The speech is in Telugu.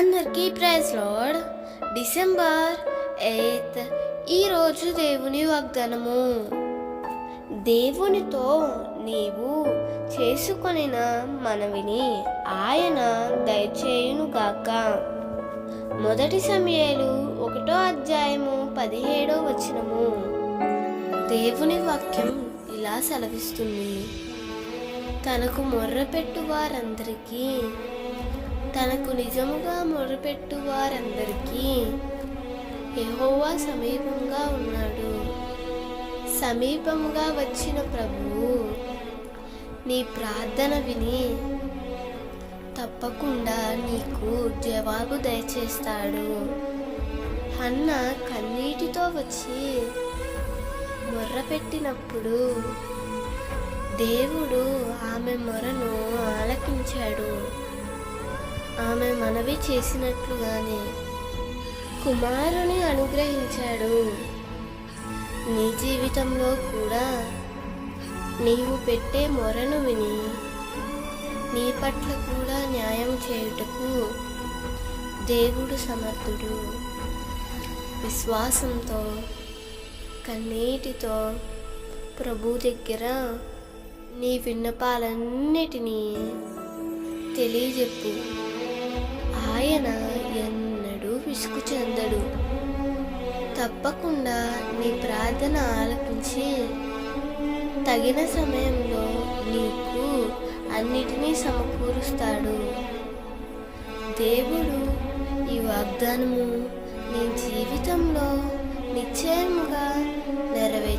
అందరికీ ప్రైజ్ లార్డ్. డిసెంబర్ ఎయిత్ ఈరోజు దేవుని వాగ్దానము. దేవునితో నీవు చేసుకొనిన మనవిని ఆయన దయచేయునుగాక. మొదటి సమయాలు ఒకటో అధ్యాయము పదిహేడో వచనము. దేవుని వాక్యం ఇలా సెలవిస్తుంది. తనకు మొర్రపెట్టు వారందరికీ తనకు నిజముగా మొర్రపెట్టు వారందరికీ ఎహోవా సమీపంగా ఉన్నాడు. సమీపంగా వచ్చిన ప్రభువు నీ ప్రార్థన విని తప్పకుండా నీకు జవాబు దయచేస్తాడు. అన్న కన్నీటితో వచ్చి మొర్రపెట్టినప్పుడు దేవుడు ఆమె మొరను ఆలకించాడు. ఆమె మనవి చేసినట్లుగానే కుమారుని అనుగ్రహించాడు. నీ జీవితంలో కూడా నీవు పెట్టే మొరను విని నీ పట్ల కూడా న్యాయం చేయుటకు దేవుడు సమర్థుడు. విశ్వాసంతో కన్నీటితో ప్రభు దగ్గర నీ విన్నపాలన్నిటినీ తెలియజెప్పు. ఆయన ఎన్నడూ విసుగు చెందడు. తప్పకుండా నీ ప్రార్థన ఆలపించి తగిన సమయంలో నీకు అన్నిటినీ సమకూరుస్తాడు. దేవుడు ఈ వాగ్దానము నీ జీవితంలో నిశ్చయముగా నెరవేరు